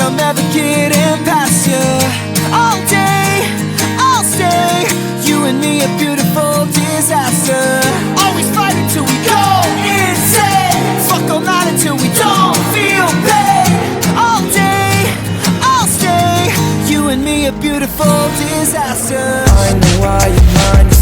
I'm ever getting past you. All day, I'll stay. You and me, a beautiful disaster. Always fighting till we go insane. Fuck all night until we don't feel pain. All day, I'll stay. You and me, a beautiful disaster. I know why your mind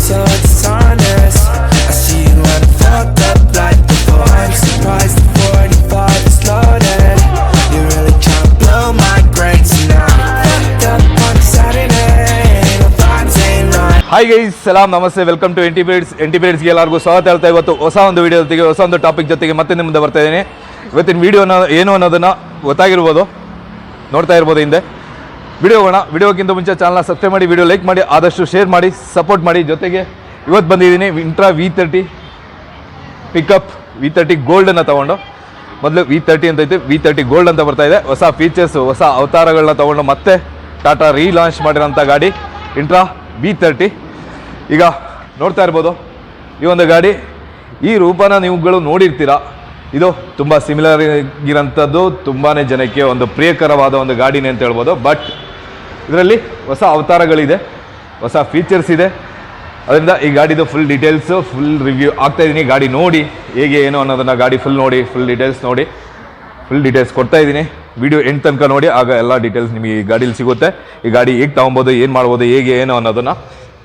hi guys ಸಲಾಮ್ ನಮಸ್ತೆ welcome to MT periods MT ಪೀರಿಯಡ್ಸ್ಗೆ ಎಲ್ಲರಿಗೂ ಸ್ವಾಗತ ಹೇಳ್ತಾ ಇವತ್ತು ಹೊಸ ಒಂದು video ಜೊತೆಗೆ, ಹೊಸ ಒಂದು ಟಾಪಿಕ್ ಜೊತೆಗೆ ಮತ್ತೆ ನಿಮ್ಮ ಮುಂದೆ ಬರ್ತಾ ಇದ್ದೀನಿ. ಇವತ್ತಿನ ವಿಡಿಯೋನ ಏನು ಅನ್ನೋದನ್ನು ಗೊತ್ತಾಗಿರ್ಬೋದು, ನೋಡ್ತಾ ಇರ್ಬೋದು ಹಿಂದೆ. ವಿಡಿಯೋ ಹೋಗೋಣ. ವಿಡಿಯೋಕ್ಕಿಂತ ಮುಂಚೆ ಚಾನಲ್ನ ಸಬ್ಸ್ಕ್ರೈಬ್ ಮಾಡಿ ವಿಡಿಯೋ ಲೈಕ್ ಮಾಡಿ, ಆದಷ್ಟು ಶೇರ್ ಮಾಡಿ ಸಪೋರ್ಟ್ ಮಾಡಿ. ಜೊತೆಗೆ ಇವತ್ತು ಬಂದಿದ್ದೀನಿ Intra V thirty pickup V thirty ಗೋಲ್ಡನ್ನು ತೊಗೊಂಡು. ಮೊದಲು ವಿ ತರ್ಟಿ ಅಂತ ಐತೆ ವಿ ತರ್ಟಿ ಗೋಲ್ಡ್ ಅಂತ ಬರ್ತಾ ಇದೆ. ಹೊಸ ಫೀಚರ್ಸು ಹೊಸ ಅವತಾರಗಳನ್ನ ತೊಗೊಂಡು ಮತ್ತೆ ಟಾಟಾ ರೀಲಾಂಚ್ ಮಾಡಿರೋಂಥ ಗಾಡಿ. ಇಂಟ್ರಾ ವಿ ತರ್ಟಿ ಈಗ ನೋಡ್ತಾ ಇರ್ಬೋದು, ಈ ಒಂದು ಗಾಡಿ, ಈ ರೂಪನ ನೀವುಗಳು ನೋಡಿರ್ತೀರಾ? ಇದು ತುಂಬ ಸಿಮಿಲರ್ ಆಗಿರೋಂಥದ್ದು ತುಂಬಾ ಜನಕ್ಕೆ ಒಂದು ಪ್ರಿಯಕರವಾದ ಒಂದು ಗಾಡಿನೇ ಅಂತ ಹೇಳ್ಬೋದು. ಬಟ್ ಇದರಲ್ಲಿ ಹೊಸ ಅವತಾರಗಳಿದೆ, ಹೊಸ ಫೀಚರ್ಸ್ ಇದೆ. ಅದರಿಂದ ಈ ಗಾಡಿದು ಫುಲ್ ಡೀಟೇಲ್ಸು ಫುಲ್ ರಿವ್ಯೂ ಆಗ್ತಾ ಇದ್ದೀನಿ. ಗಾಡಿ ನೋಡಿ, ಹೇಗೆ ಏನು ಅನ್ನೋದನ್ನು ಗಾಡಿ ಫುಲ್ ನೋಡಿ ಫುಲ್ ಡೀಟೇಲ್ಸ್ ನೋಡಿ. ಫುಲ್ ಡೀಟೇಲ್ಸ್ ಕೊಡ್ತಾ ಇದ್ದೀನಿ. ವಿಡಿಯೋ ಎಂಡ್ ತನಕ ನೋಡಿ, ಆಗ ಎಲ್ಲ ಡೀಟೇಲ್ಸ್ ನಿಮಗೆ ಈ ಗಾಡೀಲಿ ಸಿಗುತ್ತೆ. ಈ ಗಾಡಿ ಹೇಗೆ ತೊಗೊಬೋದು, ಏನು ಮಾಡ್ಬೋದು, ಹೇಗೆ ಏನು ಅನ್ನೋದನ್ನು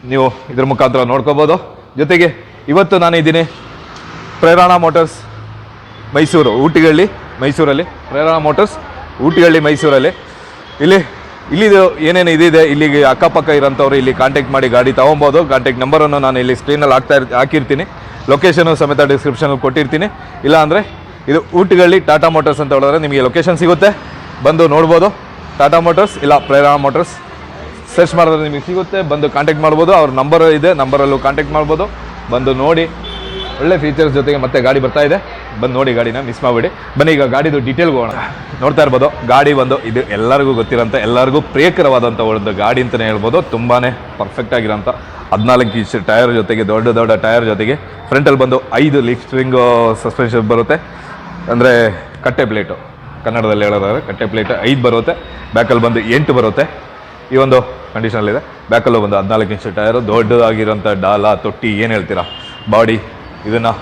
ನೀವು ಇದ್ರ ಮುಖಾಂತರ ನೋಡ್ಕೋಬೋದು. ಜೊತೆಗೆ ಇವತ್ತು ನಾನಿದ್ದೀನಿ ಪ್ರೇರಣಾ ಮೋಟರ್ಸ್ ಮೈಸೂರು, ಊಟಿಗಳ್ಳಿ ಮೈಸೂರಲ್ಲಿ. ಪ್ರೇರಣಾ ಮೋಟರ್ಸ್, ಊಟಿಗಳ್ಳಿ ಮೈಸೂರಲ್ಲಿ. ಇಲ್ಲಿ, ಇಲ್ಲಿದು ಏನೇನು ಇದಿದೆ, ಇಲ್ಲಿಗೆ ಅಕ್ಕಪಕ್ಕ ಇರೋಂಥವ್ರು ಇಲ್ಲಿ ಕಾಂಟ್ಯಾಕ್ಟ್ ಮಾಡಿ ಗಾಡಿ ತೊಗೊಬೋದು. ಕಾಂಟ್ಯಾಕ್ಟ್ ನಂಬರನ್ನು ನಾನು ಇಲ್ಲಿ ಸ್ಕ್ರೀನಲ್ಲಿ ಹಾಕ್ತಾ ಇರ್, ಹಾಕಿರ್ತೀನಿ. ಲೊಕೇಶನು ಸಮೇತ ಡಿಸ್ಕ್ರಿಪ್ಷನಲ್ಲಿ ಕೊಟ್ಟಿರ್ತೀನಿ. ಇಲ್ಲಾಂದರೆ ಇದು ಊಟಿಗಳ್ಳಿ ಟಾಟಾ ಮೋಟರ್ಸ್ ಅಂತ ಹೇಳಿದ್ರೆ ನಿಮಗೆ ಲೊಕೇಶನ್ ಸಿಗುತ್ತೆ. ಬಂದು ನೋಡ್ಬೋದು. ಟಾಟಾ ಮೋಟರ್ಸ್ ಇಲ್ಲ ಪ್ರೇರಣಾ ಮೋಟರ್ಸ್. ಸರ್ಚ್ ಮಾಡಿದ್ರೆ ನಿಮಗೆ ಸಿಗುತ್ತೆ. ಬಂದು ಕಾಂಟ್ಯಾಕ್ಟ್ ಮಾಡ್ಬೋದು. ಅವ್ರ ನಂಬರ್ ಇದೆ. ನಂಬರಲ್ಲೂ ಕಾಂಟ್ಯಾಕ್ಟ್ ಮಾಡ್ಬೋದು. ಬಂದು ನೋಡಿ. ಒಳ್ಳೆ ಫೀಚರ್ಸ್ ಜೊತೆಗೆ ಮತ್ತೆ ಗಾಡಿ ಬರ್ತಾ ಇದೆ. ಬಂದು ನೋಡಿ ಗಾಡಿನ ಮಿಸ್ ಮಾಡಬೇಡಿ. ಬನ್ನಿ, ಈಗ ಗಾಡಿದು ಡೀಟೇಲ್ಗೆ ಹೋಗೋಣ. ನೋಡ್ತಾ ಇರ್ಬೋದು, ಗಾಡಿ ಬಂದು ಇದು ಎಲ್ಲರಿಗೂ ಗೊತ್ತಿರೋಂಥ, ಎಲ್ಲರಿಗೂ ಪ್ರಿಯಕರವಾದಂಥ ಒಂದು ಗಾಡಿ ಅಂತಲೇ ಹೇಳ್ಬೋದು. ತುಂಬಾ ಪರ್ಫೆಕ್ಟ್ ಆಗಿರೋಂಥ ಹದಿನಾಲ್ಕು ಇಂಚ್ ಟೈರ್ ಜೊತೆಗೆ, ದೊಡ್ಡ ದೊಡ್ಡ ಟೈರ್ ಜೊತೆಗೆ ಫ್ರಂಟಲ್ಲಿ ಬಂದು ಐದು ಲಿಫ್ಟ್ ಸ್ವಿಂಗು ಸಸ್ಪೆನ್ಷನ್ ಬರುತ್ತೆ. ಅಂದರೆ ಕಟ್ಟೆ ಪ್ಲೇಟು ಕನ್ನಡದಲ್ಲಿ ಹೇಳೋದಾದ್ರೆ ಕಟ್ಟೆ ಪ್ಲೇಟ್ ಐದು ಬರುತ್ತೆ. ಬ್ಯಾಕಲ್ಲಿ ಬಂದು ಎಂಟು ಬರುತ್ತೆ. ಈ ಒಂದು ಕಂಡೀಷನಲ್ಲಿದೆ ಬ್ಯಾಕಲ್ಲೂ ಒಂದು ಹದಿನಾಲ್ಕು ಇಂಚ್ ಟಯರು ದೊಡ್ಡದಾಗಿರೋಂಥ ಡಾಲ, ತೊಟ್ಟಿ, ಏನು ಹೇಳ್ತೀರಾ? ಬಾಡಿ, ಇದನ್ನು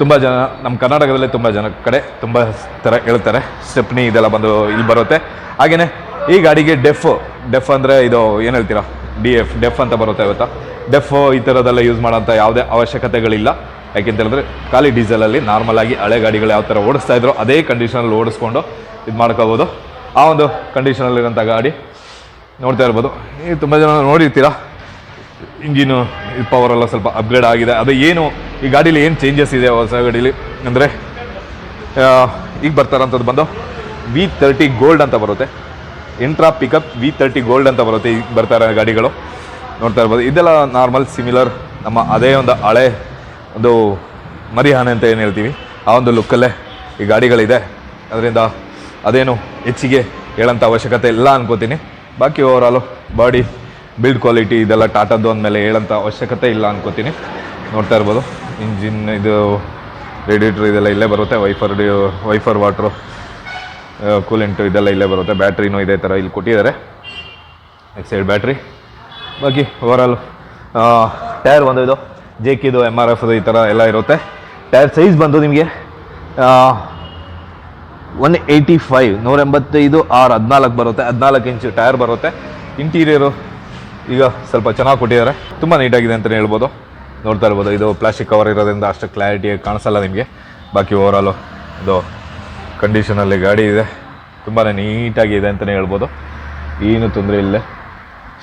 ತುಂಬ ಜನ ನಮ್ಮ ಕರ್ನಾಟಕದಲ್ಲಿ ತುಂಬ ಜನ ಕಡೆ ತುಂಬ ಥರ ಹೇಳ್ತಾರೆ. ಸ್ಟೆಪ್ನಿ ಇದೆಲ್ಲ ಬಂದು ಇಲ್ಲಿ ಬರುತ್ತೆ. ಹಾಗೆಯೇ ಈ ಗಾಡಿಗೆ ಡೆಫ್ ಡೆಫ್ ಅಂದರೆ ಇದು ಏನು ಹೇಳ್ತೀರಾ? ಡಿ ಎಫ್ ಡೆಫ್ ಅಂತ ಬರುತ್ತೆ ಇವತ್ತಾ ಡೆಫ್ ಈ ಥರದೆಲ್ಲ ಯೂಸ್ ಮಾಡೋಂಥ ಯಾವುದೇ ಅವಶ್ಯಕತೆಗಳಿಲ್ಲ. ಯಾಕೆಂತ ಹೇಳಿದ್ರೆ, ಖಾಲಿ ಡೀಸೆಲಲ್ಲಿ ನಾರ್ಮಲಾಗಿ ಹಳೆ ಗಾಡಿಗಳು ಯಾವ ಥರ ಓಡಿಸ್ತಾ ಇದ್ರು, ಅದೇ ಕಂಡೀಷನಲ್ಲಿ ಓಡಿಸ್ಕೊಂಡು ಇದು ಮಾಡ್ಕೋಬೋದು. ಆ ಒಂದು ಕಂಡೀಷನಲ್ಲಿರೋಂಥ ಗಾಡಿ. ನೋಡ್ತಾ ಇರ್ಬೋದು. ನೀವು ತುಂಬ ಜನ ನೋಡಿರ್ತೀರಾ? ಇಂಜಿನು ಪವರ್ ಎಲ್ಲ ಸ್ವಲ್ಪ ಅಪ್ಗ್ರೇಡ್ ಆಗಿದೆ. ಅದು ಏನು, ಈ ಗಾಡೀಲಿ ಏನು ಚೇಂಜಸ್ ಇದೆ ಹೊಸ ಗಾಡೀಲಿ? ಅಂದರೆ ಈಗ ಬರ್ತಾರಂಥದ್ದು ಬಂದು ವಿ ತರ್ಟಿ ಗೋಲ್ಡ್ ಅಂತ ಬರುತ್ತೆ. Intra pickup V thirty gold ಅಂತ ಬರುತ್ತೆ ಈಗ ಬರ್ತಾರೆ ಗಾಡಿಗಳು. ನೋಡ್ತಾ ಇರ್ಬೋದು. ಇದೆಲ್ಲ ನಾರ್ಮಲ್ ಸಿಮಿಲರ್ ನಮ್ಮ ಅದೇ ಒಂದು ಹಳೆ ಒಂದು ಮರಿಹಾನೆ ಅಂತ ಏನು ಹೇಳ್ತೀವಿ? ಆ ಒಂದು ಲುಕ್ಕಲ್ಲೇ ಈ ಗಾಡಿಗಳಿದೆ. ಅದರಿಂದ ಅದೇನು ಹೆಚ್ಚಿಗೆ ಹೇಳೋಂಥ ಅವಶ್ಯಕತೆ ಇಲ್ಲ ಅನ್ಕೋತೀನಿ. ಬಾಕಿ ಓವರಾಲು ಬಾಡಿ ಬಿಲ್ಡ್ ಕ್ವಾಲಿಟಿ ಇದೆಲ್ಲ ಟಾಟಾದ್ದು ಅಂದಮೇಲೆ ಹೇಳೋಂಥ ಅವಶ್ಯಕತೆ ಇಲ್ಲ ಅನ್ಕೋತೀನಿ. ನೋಡ್ತಾ ಇರ್ಬೋದು. ಇಂಜಿನ್ ಇದು ರೇಡಿಯೇಟ್ರ್ ಇದೆಲ್ಲ ಇಲ್ಲೇ ಬರುತ್ತೆ. ವೈಫರ್ ವೈಫರ್ ವಾಟ್ರು ಕೂಲೆಂಟು ಇದೆಲ್ಲ ಇಲ್ಲೇ ಬರುತ್ತೆ. ಬ್ಯಾಟ್ರಿನೂ ಇದೇ ಥರ ಇಲ್ಲಿ ಕೊಟ್ಟಿದ್ದಾರೆ. ಸೈಡ್ ಬ್ಯಾಟ್ರಿ ಬಾಕಿ ಓವರಾಲು ಟೈರ್ ಒಂದು ಇದು ಜೇಕಿದು ಎಂ ಆರ್ ಎಫ್ ಈ ಥರ ಎಲ್ಲ ಇರುತ್ತೆ. ಟೈರ್ ಸೈಜ್ ಬಂದು ನಿಮಗೆ ಒನ್ ಏಯ್ಟಿ ಫೈವ್ ನೂರ ಎಂಬತ್ತೈದು ಆರು, ಹದಿನಾಲ್ಕು ಬರುತ್ತೆ. ಹದಿನಾಲ್ಕು ಇಂಚು ಟೈರ್ ಬರುತ್ತೆ. ಇಂಟೀರಿಯರು ಈಗ ಸ್ವಲ್ಪ ಚೆನ್ನಾಗಿ ಕೊಟ್ಟಿದ್ದಾರೆ. ತುಂಬ ನೀಟಾಗಿದೆ ಅಂತಲೇ ಹೇಳ್ಬೋದು. ನೋಡ್ತಾ ಇರ್ಬೋದು, ಇದು ಪ್ಲಾಸ್ಟಿಕ್ ಕವರ್ ಇರೋದ್ರಿಂದ ಅಷ್ಟು ಕ್ಲಾರಿಟಿಯಾಗಿ ಕಾಣಿಸಲ್ಲ ನಿಮಗೆ. ಬಾಕಿ ಓವರಾಲು ಇದು ಕಂಡೀಷನಲ್ಲಿ ಗಾಡಿ ಇದೆ. ತುಂಬಾ ನೀಟಾಗಿ ಇದೆ ಅಂತಲೇ ಹೇಳ್ಬೋದು. ಏನು ತೊಂದರೆ ಇಲ್ಲ.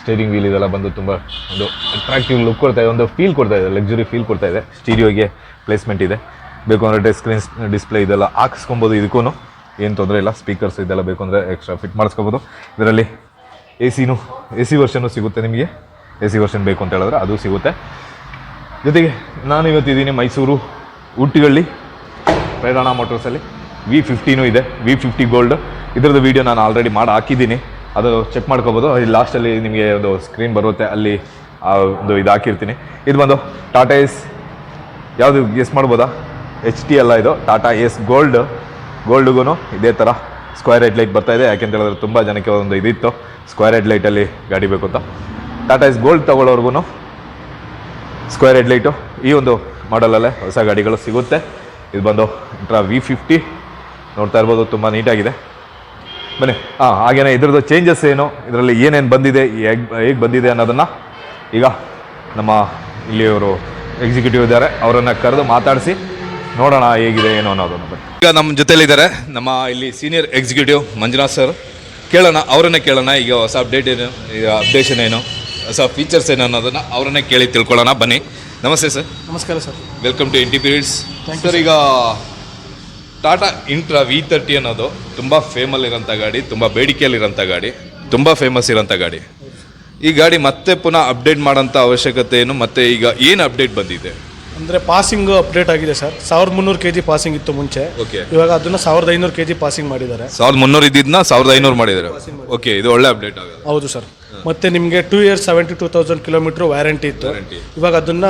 ಸ್ಟೇರಿಂಗ್ ವೀಲ್ ಇದೆಲ್ಲ ಬಂದು ತುಂಬ ಒಂದು ಅಟ್ರಾಕ್ಟಿವ್ ಲುಕ್ ಕೊಡ್ತಾ ಇದೆ. ಒಂದು ಫೀಲ್ ಕೊಡ್ತಾ ಇದೆ ಲಕ್ಸುರಿ ಫೀಲ್ ಕೊಡ್ತಾ ಇದೆ. ಸ್ಟೀರಿಯೋಗೆ ಪ್ಲೇಸ್ಮೆಂಟ್ ಇದೆ. ಬೇಕು ಅಂದರೆ ಸ್ಕ್ರೀನ್ ಡಿಸ್ಪ್ಲೇ ಇದೆಲ್ಲ ಹಾಕಿಸ್ಕೊಬೋದು ಇದಕ್ಕೂ ಏನು ತೊಂದರೆ ಇಲ್ಲ ಸ್ಪೀಕರ್ಸ್ ಇದೆಲ್ಲ ಬೇಕು ಅಂದರೆ ಎಕ್ಸ್ಟ್ರಾ ಫಿಟ್ ಮಾಡಿಸ್ಕೋಬೋದು. ಇದರಲ್ಲಿ ಎ ಸಿನೂ ಎ ಸಿ ವರ್ಷನು ಸಿಗುತ್ತೆ ನಿಮಗೆ. ಎ ಸಿ ವರ್ಷನ್ ಬೇಕು ಅಂತ ಹೇಳಿದ್ರೆ ಅದು ಸಿಗುತ್ತೆ. ಜೊತೆಗೆ ನಾನು ಇವತ್ತಿದ್ದೀನಿ ಮೈಸೂರು ಉಟ್ಟಿಗಳ್ಳಿ ಪ್ರಯಾಣ ಮೋಟರ್ಸಲ್ಲಿ ವಿ ಫಿಫ್ಟಿನೂ ಇದೆ ವಿ ಫಿಫ್ಟಿ ಗೋಲ್ಡ್ ಇದರದ್ದು ವೀಡಿಯೋ ನಾನು ಆಲ್ರೆಡಿ ಮಾಡಿ ಹಾಕಿದ್ದೀನಿ. ಅದು ಚೆಕ್ ಮಾಡ್ಕೋಬೋದು. ಅಲ್ಲಿ ಲಾಸ್ಟಲ್ಲಿ ನಿಮಗೆ ಒಂದು ಸ್ಕ್ರೀನ್ ಬರುತ್ತೆ, ಅಲ್ಲಿ ಆ ಒಂದು ಇದು ಹಾಕಿರ್ತೀನಿ. ಇದು ಬಂದು ಟಾಟಾ ಎಸ್ ಯಾವುದು ಎಸ್ ಮಾಡ್ಬೋದಾ? ಎಚ್ ಟಿ ಎಲ್ಲ ಇದು. ಟಾಟಾ ಎಸ್ ಗೋಲ್ಡ್ ಗೋಲ್ಡ್ಗೂ ಇದೇ ಥರ ಸ್ಕ್ವೇರ್ ಹೆಡ್ ಲೈಟ್ ಬರ್ತಾ ಇದೆ. ಯಾಕೆಂತ ಹೇಳಿದ್ರೆ ತುಂಬ ಜನಕ್ಕೆ ಒಂದು ಇದಿತ್ತು. ಸ್ಕ್ವೇರ್ ಹೆಡ್ ಲೈಟಲ್ಲಿ ಗಾಡಿ ಬೇಕು ಅಂತ. ಟಾಟಾ ಇಸ್ ಗೋಲ್ಡ್ ತೊಗೊಳ್ಳೋರ್ಗು ಸ್ಕ್ವೇರ್ ಹೆಡ್ ಲೈಟು ಈ ಒಂದು ಮಾಡಲಲ್ಲೇ ಹೊಸ ಗಾಡಿಗಳು ಸಿಗುತ್ತೆ. ಇದು ಬಂದು ಇಂಟ್ರಾ ವಿ ಫಿಫ್ಟಿ ನೋಡ್ತಾ ಇರ್ಬೋದು, ತುಂಬ ನೀಟಾಗಿದೆ. ಬನ್ನಿ. ಹಾಂ ಹಾಗೇನೆ ಇದ್ರದ್ದು ಚೇಂಜಸ್ ಏನು? ಇದರಲ್ಲಿ ಏನೇನು ಬಂದಿದೆ? ಹೇಗೆ ಹೇಗೆ ಬಂದಿದೆ ಅನ್ನೋದನ್ನು ಈಗ ನಮ್ಮ ಇಲ್ಲಿಯವರು ಎಕ್ಸಿಕ್ಯೂಟಿವ್ ಇದ್ದಾರೆ. ಅವರನ್ನು ಕರೆದು ಮಾತಾಡಿಸಿ. ನೋಡೋಣ ಹೇಗಿದೆ ಏನು ಅನ್ನೋದನ್ನು ಈಗ ನಮ್ಮ ಜೊತೆಲಿದ್ದಾರೆ ನಮ್ಮ ಇಲ್ಲಿ ಸೀನಿಯರ್ ಎಕ್ಸಿಕ್ಯೂಟಿವ್ ಮಂಜುನಾಥ್ ಸರ್ ಕೇಳೋಣ ಅವರನ್ನೇ ಕೇಳೋಣ. ಈಗ ಹೊಸ ಅಪ್ಡೇಟ್ ಏನು ಈಗ ಅಪ್ಡೇಷನ್ ಏನು ಹೊಸ ಫೀಚರ್ಸ್ ಏನು ಅನ್ನೋದನ್ನು ಅವರನ್ನೇ ಕೇಳಿ ತಿಳ್ಕೊಳ್ಳೋಣ. ಬನ್ನಿ. ನಮಸ್ತೆ ಸರ್ ನಮಸ್ಕಾರ sir welcome to MT periods sir ಈಗ ಟಾಟಾ ಇಂಟ್ರಾ ವಿ ತರ್ಟಿ ಅನ್ನೋದು ತುಂಬ ಫೇಮಲ್ಲಿರೋಂಥ ಗಾಡಿ ತುಂಬ ಬೇಡಿಕೆಯಲ್ಲಿರೋಂಥ ಗಾಡಿ ತುಂಬ ಫೇಮಸ್ ಇರೋಂಥ ಗಾಡಿ. ಈ ಗಾಡಿ ಮತ್ತೆ ಪುನಃ ಅಪ್ಡೇಟ್ ಮಾಡೋಂಥ ಅವಶ್ಯಕತೆ ಏನು ಮತ್ತು ಈಗ ಏನು ಅಪ್ಡೇಟ್ ಬಂದಿದೆ? ಅಂದರೆ ಪಾಸಿಂಗ್ ಅಪ್ಡೇಟ್ ಆಗಿದೆ ಸರ್. ಸಾವಿರದ ಮುನ್ನೂರು ಕೆ ಜಿ ಪಾಸಿಂಗ್ ಇತ್ತು ಮುಂಚೆ. ಓಕೆ ಇವಾಗ ಅದನ್ನ ಸಾವಿರದ ಐನೂರು ಕೆ ಜಿ ಪಾಸಿಂಗ್ ಮಾಡಿದ್ದಾರೆ. ಸಾವಿರದ ಮುನ್ನೂರು ಇದ್ದಿದ್ದನ್ನ ಸಾವಿರದ ಐನೂರು ಮಾಡಿದ್ದಾರೆ. ಓಕೆ ಇದು ಒಳ್ಳೆ ಅಪ್ಡೇಟ್ ಆಗೋದು. ಹೌದು ಸರ್. ಮತ್ತೆ ನಿಮಗೆ two years seventy two thousand kilometre warranty ಇತ್ತು. ಇವಾಗ ಅದನ್ನ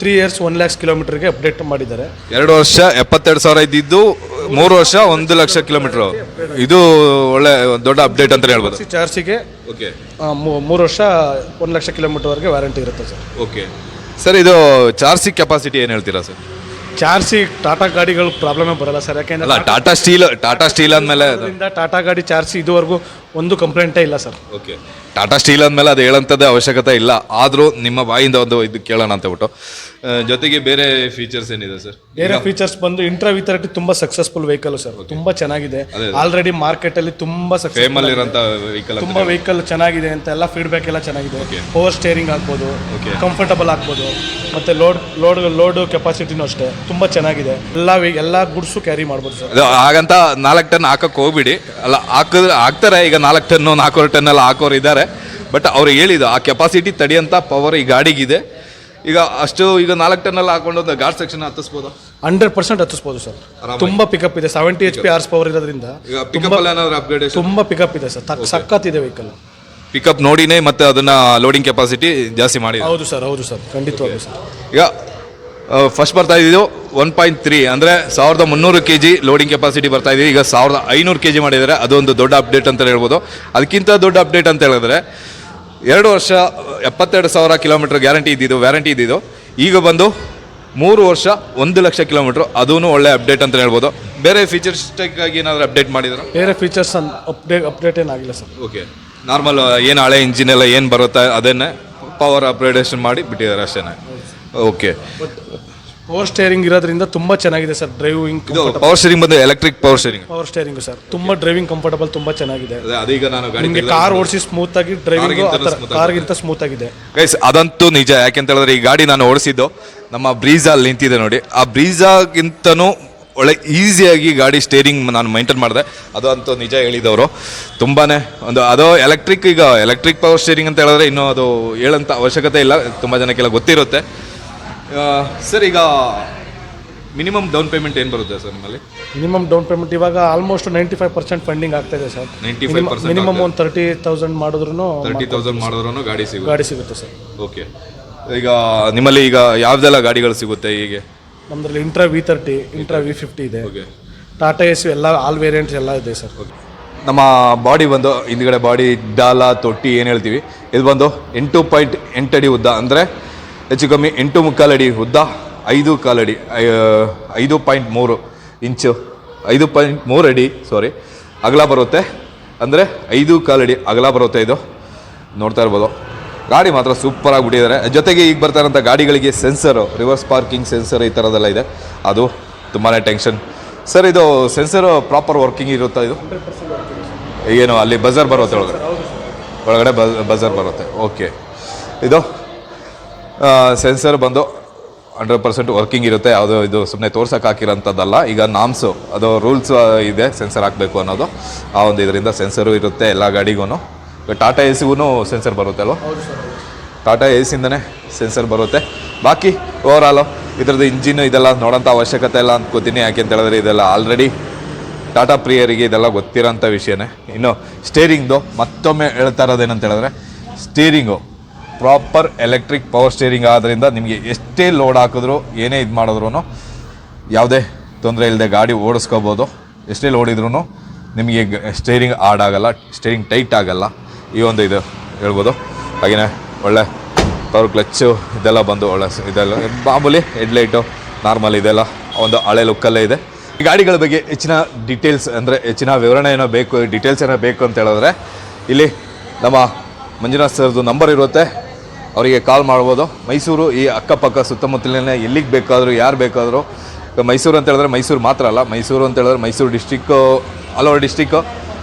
ತ್ರೀ ಇಯರ್ಸ್ ಒನ್ ಲ್ಯಾಕ್ಸ್ ಕಿಲೋಮೀಟರ್ಗೆ ಅಪ್ಡೇಟ್ ಮಾಡಿದ್ದಾರೆ. ಎರಡು ವರ್ಷ ಎಪ್ಪತ್ತೆರಡು ಸಾವಿರ ಇದ್ದಿದ್ದು ಮೂರು ವರ್ಷ ಒಂದು ಲಕ್ಷ ಕಿಲೋಮೀಟರ್ ಇದು ಒಳ್ಳೆ ದೊಡ್ಡ ಅಪ್ಡೇಟ್ ಅಂತ ಹೇಳ್ಬೋದು. ಚಾರ್ಜಿಗೆ ಓಕೆ ಮೂರು ವರ್ಷ ಒಂದು ಲಕ್ಷ ಕಿಲೋಮೀಟರ್ವರೆಗೆ ವ್ಯಾರಂಟಿ ಇರುತ್ತೆ ಸರ್. ಓಕೆ ಸರ್ ಇದು ಚಾರ್ಜಿಂಗ್ ಕೆಪಾಸಿಟಿ ಏನು ಹೇಳ್ತೀರಾ ಸರ್? ಚಾರ್ಜಿ ಟಾಟಾ ಗಾಡಿಗಳು ಪ್ರಾಬ್ಲಮೇ ಬರಲ್ಲ ಸರ್. ಅಲ್ಲ ಯಾಕೆಂದ್ರೆ ಟಾಟಾ ಸ್ಟೀಲ್ ಟಾಟಾ ಸ್ಟೀಲ್ ಅಂದಮೇಲೆ ಅದರಿಂದ ಟಾಟಾ ಗಾಡಿ ಚಾರ್ಜಿ ಇದುವರೆಗೂ ಒಂದು ಕಂಪ್ಲೇಂಟೇ ಇಲ್ಲ ಸರ್. ಓಕೆ. ಟಾಟಾ ಸ್ಟೀಲ್ ಅಂದಮೇಲೆ ಅದು ಹೇಳೋಂಥದ್ದೇ ಅವಶ್ಯಕತೆ ಇಲ್ಲ. ಆದರೂ ನಿಮ್ಮ ಬಾಯಿಂದ ಒಂದು ಇದು ಕೇಳೋಣ ಅಂತ ಬಿಟ್ಟು ಆ, ಜೊತೆಗೆ ಬೇರೆ ಫೀಚರ್ಸ್ ಏನಿದೆ ಸರ್? ಬೇರೆ ಫೀಚರ್ಸ್ ಬಂದು ಇಂಟ್ರಾ ವಿ ತರ್ಟಿ ತುಂಬಾ ಸಕ್ಸಸ್ಫುಲ್ ವೆಹಿಕಲ್ ಸರ್. ತುಂಬಾ ಚೆನ್ನಾಗಿದೆ. ಆಲ್ರೆಡಿ ಮಾರ್ಕೆಟ್ ಅಲ್ಲಿ ತುಂಬಾ ಸಕ್ಸಸ್ ಫೇಮಲ್ಲಿ ಇರೋಂಥ ವೆಹಿಕಲ್ ತುಂಬಾ ವೆಹಿಕಲ್ ಚೆನ್ನಾಗಿದೆ ಅಂತ ಎಲ್ಲ ಫೀಡ್ಬ್ಯಾಕ್ ಎಲ್ಲ ಚೆನ್ನಾಗಿದೆ. ಪವರ್ ಸ್ಟೇರಿಂಗ್ ಆಗ್ಬೋದು. ಕಂಫರ್ಟಬಲ್ ಆಗ್ಬೋದು ಮತ್ತೆ ಲೋಡ್ ಲೋಡ್ ಲೋಡ್ ಕೆಪಾಸಿಟಿನೂ ಅಷ್ಟೇ. ತುಂಬಾ ಚೆನ್ನಾಗಿದೆ. ಎಲ್ಲ ವೆ- ಎಲ್ಲ ಗುಡ್ಸು ಕ್ಯಾರಿ ಮಾಡ್ಬೋದು ಸರ್. ಹಾಗಂತ ನಾಲ್ಕು ಟನ್ ಹಾಕಕ್ಕೆ ಹೋಗ್ಬಿಡಿ. ಅಲ್ಲ ಹಾಕಿದ್ರೆ ಹಾಕ್ತಾರೆ ಈಗ ನಾಲ್ಕು ಟನ್ನು ನಾಲ್ಕೂವರೆ ಟನ್ ಎಲ್ಲ ಹಾಕೋರು ಇದ್ದಾರೆ. ಬಟ್ ಅವ್ರು ಹೇಳಿದ್ದು ಆ ಕೆಪಾಸಿಟಿ ತಡಿಯಂಥ ಪವರ್ ಈ ಗಾಡಿಗಿದೆ. ಈಗ ಅಷ್ಟು ಈಗ ನಾಲ್ಕು ಟನ್ ಎಲ್ಲ ಹಾಕೊಂಡು ಒಂದು ಗಾರ್ಡ್ ಸೆಕ್ಷನ್ ಹತ್ತಿಸ್ಬೋದು? ಹಂಡ್ರೆಡ್ ಪರ್ಸೆಂಟ್ ಹತ್ತಿಸ್ಬೋದು ಸರ್. ತುಂಬಾ ಪಿಕಪ್ ಇದೆ. Seventy H P horse power ಇರೋದ್ರಿಂದ ಈಗ ಪಿಕಪ್ ಏನಾದ್ರು ತುಂಬಾ ಪಿಕಪ್ ಇದೆ ಸರ್. ಸಖತ್ ಇದೆ ವೆಹಿಕಲ್ ಪಿಕಪ್ ನೋಡಿನೇ ಮತ್ತೆ ಅದನ್ನ ಲೋಡಿಂಗ್ ಕೆಪಾಸಿಟಿ ಜಾಸ್ತಿ ಮಾಡಿ ಹೌದು ಸರ್ ಹೌದು ಸರ್. ಖಂಡಿತವಾಗ್ಲೂ ಸರ್. ಈಗ ಫಸ್ಟ್ ಬರ್ತಾ ಇದ್ದಿದ್ದು ಒನ್ ಪಾಯಿಂಟ್ ತ್ರೀ ಅಂದರೆ ಸಾವಿರದ ಮುನ್ನೂರು ಕೆ ಜಿ ಲೋಡಿಂಗ್ ಕೆಪಾಸಿಟಿ ಬರ್ತಾ ಇದೆ. ಈಗ ಸಾವಿರದ ಐನೂರು ಕೆ ಜಿ ಮಾಡಿದರೆ ಅದೊಂದು ದೊಡ್ಡ ಅಪ್ಡೇಟ್ ಅಂತ ಹೇಳ್ಬೋದು. ಅದಕ್ಕಿಂತ ದೊಡ್ಡ ಅಪ್ಡೇಟ್ ಅಂತ ಹೇಳಿದ್ರೆ ಎರಡು ವರ್ಷ ಎಪ್ಪತ್ತೆರಡು ಸಾವಿರ ಕಿಲೋಮೀಟ್ರ್ ಗ್ಯಾರಂಟಿ ಇದ್ದಿದ್ದು ವ್ಯಾರಂಟಿ ಇದ್ದಿದ್ದು. ಈಗ ಬಂದು ಮೂರು ವರ್ಷ ಒಂದು ಲಕ್ಷ ಕಿಲೋಮೀಟ್ರ್ ಅದೂ ಒಳ್ಳೆ ಅಪ್ಡೇಟ್ ಅಂತ ಹೇಳ್ಬೋದು. ಬೇರೆ ಫೀಚರ್ಸ್ ಆಗಿ ಏನಾದರೂ ಅಪ್ಡೇಟ್ ಮಾಡಿದ್ರು? ಬೇರೆ ಫೀಚರ್ಸ್ ಅಪ್ಡೇಟ್ ಅಪ್ಡೇಟ್ ಏನಾಗಿಲ್ಲ ಸರ್. ಓಕೆ ನಾರ್ಮಲ್ ಏನು ಹಳೆ ಇಂಜಿನ್ ಎಲ್ಲ ಏನು ಬರುತ್ತೆ ಅದನ್ನೇ ಪವರ್ ಅಪ್ಗ್ರೇಡೇಷನ್ ಮಾಡಿ ಬಿಟ್ಟಿದ್ದಾರೆ ಅಷ್ಟೇ ಓಕೆ ಪವರ್ ಸ್ಟೇರಿಂಗ್ ಇರೋದ್ರಿಂದ ತುಂಬಾ ಚೆನ್ನಾಗಿದೆ ಸರ್ ಡ್ರೈವಿಂಗ್ ಇದು ಪವರ್ ಸ್ಟೇರಿಂಗ್ ಬಂದು electric power steering power steering sir ತುಂಬಾ ಡ್ರೈವಿಂಗ್ ಕಂಫರ್ಟಬಲ್ ತುಂಬಾ ಚೆನ್ನಾಗಿದೆ. ಅದೀಗ ನಾನು ಗಾಡಿ ನಿಮಗೆ ಕಾರ್ ಓಡಿಸಿ ಸ್ಮೂತ್ ಆಗಿ ಡ್ರೈವಿಂಗ್ ಕಾರ್ಗಿಂತ ಸ್ಮೂತ್ ಆಗಿದೆ. ಗೈಸ್ ಅದಂತೂ ನಿಜ ಯಾಕೆಂತ ಹೇಳಿದ್ರೆ ಈ ಗಾಡಿ ನಾನು ಓಡಿಸಿದ್ದು ನಮ್ಮ ಬ್ರೀಜಲ್ಲಿ ನಿಂತಿದೆ ನೋಡಿ. ಆ ಬ್ರೀಜಾಗಿಂತನೂ ಒಳ್ಳೆ ಈಸಿಯಾಗಿ ಗಾಡಿ ಸ್ಟೇರಿಂಗ್ ನಾನು ಮೈಂಟೈನ್ ಮಾಡಿದೆ. ಅದು ಅಂತೂ ನಿಜ ಹೇಳಿದವರು. ತುಂಬಾ ಒಂದು ಅದು ಎಲೆಕ್ಟ್ರಿಕ್ ಈಗ ಎಲೆಕ್ಟ್ರಿಕ್ ಪವರ್ ಸ್ಟೇರಿಂಗ್ ಅಂತ ಹೇಳಿದ್ರೆ ಇನ್ನೂ ಅದು ಹೇಳೋಂಥ ಅವಶ್ಯಕತೆ ಇಲ್ಲ ತುಂಬ ಜನಕ್ಕೆಲ್ಲ ಗೊತ್ತಿರುತ್ತೆ. ಸರ್ ಈಗ ಮಿನಿಮಮ್ ಡೌನ್ ಪೇಮೆಂಟ್ ಏನು ಬರುತ್ತೆ ಸರ್ ನಿಮ್ಮಲ್ಲಿ? ಮಿನಿಮಮ್ ಡೌನ್ ಪೇಮೆಂಟ್ ಇವಾಗ almost ninety five percent funding ಆಗ್ತಾ ಇದೆ ಸರ್. 95% ಮಿನಿಮಮ್ ಒಂದು ತರ್ಟಿ ತೌಸಂಡ್ ಮಾಡಿದ್ರು ತರ್ಟಿ ತೌಸಂಡ್ ಮಾಡಿದ್ರು ಗಾಡಿ ಸಿಗುತ್ತೆ. ಗಾಡಿ ಸಿಗುತ್ತೆ ಸರ್. ಓಕೆ. ಈಗ ನಿಮ್ಮಲ್ಲಿ ಈಗ ಯಾವುದೆಲ್ಲ ಗಾಡಿಗಳು ಸಿಗುತ್ತೆ ಹೀಗೆ? ನಮ್ಮದ್ರಲ್ಲಿ Intra V thirty Intra V fifty ಇದೆ. ಓಕೆ ಟಾಟಾ ಎಸ್ ಎಲ್ಲ ಆಲ್ ವೇರಿಯಂಟ್ಸ್ ಎಲ್ಲ ಇದೆ ಸರ್. ನಮ್ಮ ಬಾಡಿ ಬಂದು ಹಿಂದ್ಗಡೆ ಬಾಡಿ ಡಾಲ ತೊಟ್ಟಿ ಏನು ಹೇಳ್ತೀವಿ? ಇದು ಬಂದು ಎಂಟು ಪಾಯಿಂಟ್ ಎಂಟು ಅಡಿ ಉದ್ದ ಅಂದರೆ ಹೆಚ್ಚು ಕಮ್ಮಿ ಎಂಟು ಮುಕ್ಕಾಲಡಿ ಉದ್ದ, ಐದು ಕಾಲಡಿ ಐದು ಪಾಯಿಂಟ್ ಮೂರು ಇಂಚು, ಐದು ಪಾಯಿಂಟ್ ಮೂರು ಅಡಿ ಸಾರಿ ಅಗಲ ಬರುತ್ತೆ. ಅಂದರೆ ಐದು ಕಾಲಡಿ ಅಗಲ ಬರುತ್ತೆ ಇದು. ನೋಡ್ತಾ ಇರ್ಬೋದು. ಗಾಡಿ ಮಾತ್ರ ಸೂಪರ್ ಬಿಟ್ಟಿದ್ದಾರೆ. ಜೊತೆಗೆ ಈಗ ಬರ್ತಾ ಇರೋಂಥ ಗಾಡಿಗಳಿಗೆ ಸೆನ್ಸರು ರಿವರ್ಸ್ ಪಾರ್ಕಿಂಗ್ ಸೆನ್ಸರ್ ಈ ಥರದ್ದೆಲ್ಲ ಇದೆ. ಅದು ತುಂಬಾ ಟೆನ್ಷನ್ ಸರ್ ಇದು ಸೆನ್ಸರು ಪ್ರಾಪರ್ ವರ್ಕಿಂಗ್ ಇರುತ್ತಾ ಇದು? ಏನು ಅಲ್ಲಿ ಬಜರ್ ಬರುತ್ತೆ ಒಳಗಡೆ. ಒಳಗಡೆ ಬಜರ್ ಬರುತ್ತೆ. ಓಕೆ ಇದು ಸೆನ್ಸರ್ ಬಂದು ಹಂಡ್ರೆಡ್ ಪರ್ಸೆಂಟ್ ವರ್ಕಿಂಗ್ ಇರುತ್ತೆ. ಯಾವುದೋ ಇದು ಸುಮ್ಮನೆ ತೋರ್ಸೋಕೆ ಹಾಕಿರೋಂಥದ್ದಲ್ಲ. ಈಗ ನಾಮ್ಸು ಅದು ರೂಲ್ಸ್ ಇದೆ ಸೆನ್ಸರ್ ಹಾಕಬೇಕು ಅನ್ನೋದು. ಆ ಒಂದು ಇದರಿಂದ ಸೆನ್ಸರು ಇರುತ್ತೆ ಎಲ್ಲ ಗಾಡಿಗೂ ಟಾಟಾ ಎ ಸಿಗೂ ಸೆನ್ಸರ್ ಬರುತ್ತೆ ಅಲ್ವಾ? ಟಾಟಾ ಎ ಸಿಯಿಂದನೇ ಸೆನ್ಸರ್ ಬರುತ್ತೆ. ಬಾಕಿ ಓವರಾಲು ಇದ್ರದ್ದು ಇಂಜಿನ್ ಇದೆಲ್ಲ ನೋಡೋಂಥ ಅವಶ್ಯಕತೆ ಇಲ್ಲ ಅಂದ್ಕೋತೀನಿ ಯಾಕೆ ಅಂತ ಹೇಳಿದ್ರೆ ಇದೆಲ್ಲ ಆಲ್ರೆಡಿ ಟಾಟಾ ಪ್ರಿಯರಿಗೆ ಇದೆಲ್ಲ ಗೊತ್ತಿರೋಂಥ ವಿಷಯನೇ. ಇನ್ನು ಸ್ಟೇರಿಂಗ್ದು ಮತ್ತೊಮ್ಮೆ ಹೇಳ್ತಾ ಇರೋದೇನಂತ ಹೇಳಿದ್ರೆ steering proper electric power steering ಆದ್ದರಿಂದ ನಿಮಗೆ ಎಷ್ಟೇ ಲೋಡ್ ಹಾಕಿದ್ರು, ಏನೇ ಇದು ಮಾಡಿದ್ರು ಯಾವುದೇ ತೊಂದರೆ ಇಲ್ಲದೆ ಗಾಡಿ ಓಡಿಸ್ಕೋಬೋದು. ಎಷ್ಟೇ ಲೋಡ್ ಇದ್ರೂ ನಿಮಗೆ ಸ್ಟೇರಿಂಗ್ ಆಡ್ ಆಗೋಲ್ಲ, ಸ್ಟೇರಿಂಗ್ ಟೈಟ್ ಆಗೋಲ್ಲ. ಈ ಒಂದು ಇದು ಹೇಳ್ಬೋದು. ಹಾಗೆಯೇ ಒಳ್ಳೆ ಪವರ್ ಕ್ಲಚ್ಚು ಇದೆಲ್ಲ ಬಂದು ಒಳ್ಳೆ ಇದೆಲ್ಲ ಮಾಮೂಲಿ ಹೆಡ್ಲೈಟು ನಾರ್ಮಲ್ ಇದೆಲ್ಲ ಒಂದು ಹಳೆ ಲುಕ್ಕಲ್ಲೇ ಇದೆ. ಈ ಗಾಡಿಗಳ ಬಗ್ಗೆ ಹೆಚ್ಚಿನ ಡೀಟೇಲ್ಸ್ ಅಂದರೆ ಹೆಚ್ಚಿನ ವಿವರಣೆ ಏನೋ ಬೇಕು ಡೀಟೇಲ್ಸ್ ಏನೋ ಬೇಕು ಅಂತ ಹೇಳಿದ್ರೆ ಇಲ್ಲಿ ನಮ್ಮ ಮಂಜುನಾಥ್ ಸರ್ದು ನಂಬರ್ ಇರುತ್ತೆ. ಅವರಿಗೆ ಕಾಲ್ ಮಾಡ್ಬೋದು. ಮೈಸೂರು ಈ ಅಕ್ಕಪಕ್ಕ ಸುತ್ತಮುತ್ತಲಿನ ಎಲ್ಲಿಗೆ ಬೇಕಾದರೂ, ಯಾರು ಬೇಕಾದರೂ, ಮೈಸೂರು ಅಂತ ಹೇಳಿದ್ರೆ ಮೈಸೂರು ಮಾತ್ರ ಅಲ್ಲ, ಮೈಸೂರು ಅಂತ ಹೇಳಿದ್ರೆ Mysuru district all over district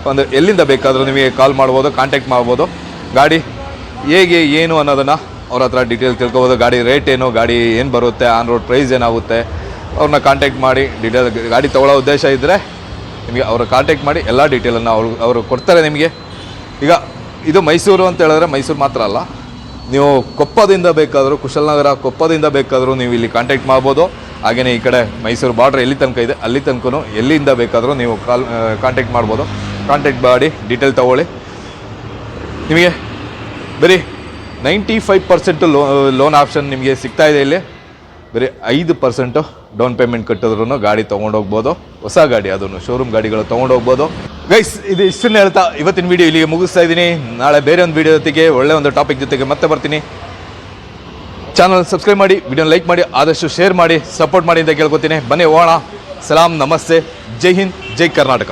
ಒಂದು ಎಲ್ಲಿಂದ ಬೇಕಾದರೂ ನಿಮಗೆ ಕಾಲ್ ಮಾಡ್ಬೋದು ಕಾಂಟ್ಯಾಕ್ಟ್ ಮಾಡ್ಬೋದು. ಗಾಡಿ ಹೇಗೆ, ಏನು ಅನ್ನೋದನ್ನು ಅವ್ರ ಹತ್ರ ಡೀಟೇಲ್ ತಿಳ್ಕೊಬೋದು. ಗಾಡಿ ರೇಟ್ ಏನು, ಗಾಡಿ ಏನು ಬರುತ್ತೆ ಆನ್ ರೋಡ್ ಪ್ರೈಸ್ ಏನಾಗುತ್ತೆ, ಅವ್ರನ್ನ ಕಾಂಟ್ಯಾಕ್ಟ್ ಮಾಡಿ ಡೀಟೇಲ್ ಗಾಡಿ ತೊಗೊಳ್ಳೋ ಉದ್ದೇಶ ಇದ್ದರೆ ನಿಮಗೆ ಅವ್ರ ಕಾಂಟ್ಯಾಕ್ಟ್ ಮಾಡಿ, ಎಲ್ಲ ಡೀಟೇಲನ್ನು ಅವರು ಅವರು ಕೊಡ್ತಾರೆ ನಿಮಗೆ. ಈಗ ಇದು ಮೈಸೂರು ಅಂತ ಹೇಳಿದ್ರೆ ಮೈಸೂರು ಮಾತ್ರ ಅಲ್ಲ ನೀವು ಕೊಪ್ಪದಿಂದ ಬೇಕಾದರೂ ಕುಶಲನಗರ ಕೊಪ್ಪದಿಂದ ಬೇಕಾದರೂ ನೀವು ಇಲ್ಲಿ ಕಾಂಟ್ಯಾಕ್ಟ್ ಮಾಡ್ಬೋದು. ಹಾಗೆಯೇ ಈ ಕಡೆ ಮೈಸೂರು ಬಾರ್ಡ್ರ್ ಎಲ್ಲಿ ತನಕ ಇದೆ, ಅಲ್ಲಿ ತನಕ ಎಲ್ಲಿಂದ ಬೇಕಾದರೂ ನೀವು ಕಾಲ್ ಕಾಂಟ್ಯಾಕ್ಟ್ ಮಾಡ್ಬೋದು. ಕಾಂಟ್ಯಾಕ್ಟ್ ಮಾಡಿ ಡೀಟೇಲ್ ತೊಗೊಳ್ಳಿ. ನಿಮಗೆ, ಬರೀ ninety five percent loan option ನಿಮಗೆ ಸಿಗ್ತಾಯಿದೆ ಇಲ್ಲಿ. ಬರೀ ಐದು ಪರ್ಸೆಂಟು ಡೌನ್ ಪೇಮೆಂಟ್ ಕಟ್ಟಿದ್ರು ಗಾಡಿ ತೊಗೊಂಡೋಗ್ಬೋದು ಹೊಸ ಗಾಡಿ, ಅದನ್ನು ಶೋರೂಮ್ ಗಾಡಿಗಳು ತೊಗೊಂಡೋಗ್ಬೋದು ಗೈಸ್ ಇದು ಇಷ್ಟನ್ನು ಹೇಳ್ತಾ ಇವತ್ತಿನ ವಿಡಿಯೋ ಇಲ್ಲಿಗೆ ಮುಗಿಸ್ತಾ ಇದ್ದೀನಿ. ನಾಳೆ ಬೇರೆ ಒಂದು ವೀಡಿಯೋ ಜೊತೆಗೆ, ಒಳ್ಳೆ ಒಂದು ಟಾಪಿಕ್ ಜೊತೆಗೆ ಮತ್ತೆ ಬರ್ತೀನಿ. ಚಾನಲ್ ಸಬ್ಸ್ಕ್ರೈಬ್ ಮಾಡಿ ವಿಡಿಯೋ ಲೈಕ್ ಮಾಡಿ, ಆದಷ್ಟು ಶೇರ್ ಮಾಡಿ ಸಪೋರ್ಟ್ ಮಾಡಿ ಅಂತ ಕೇಳ್ಕೊತೀನಿ. ಬನ್ನಿ ಹೋಗೋಣ. ಸಲಾಂ, ನಮಸ್ತೆ. ಜೈ ಹಿಂದ್, ಜೈ ಕರ್ನಾಟಕ.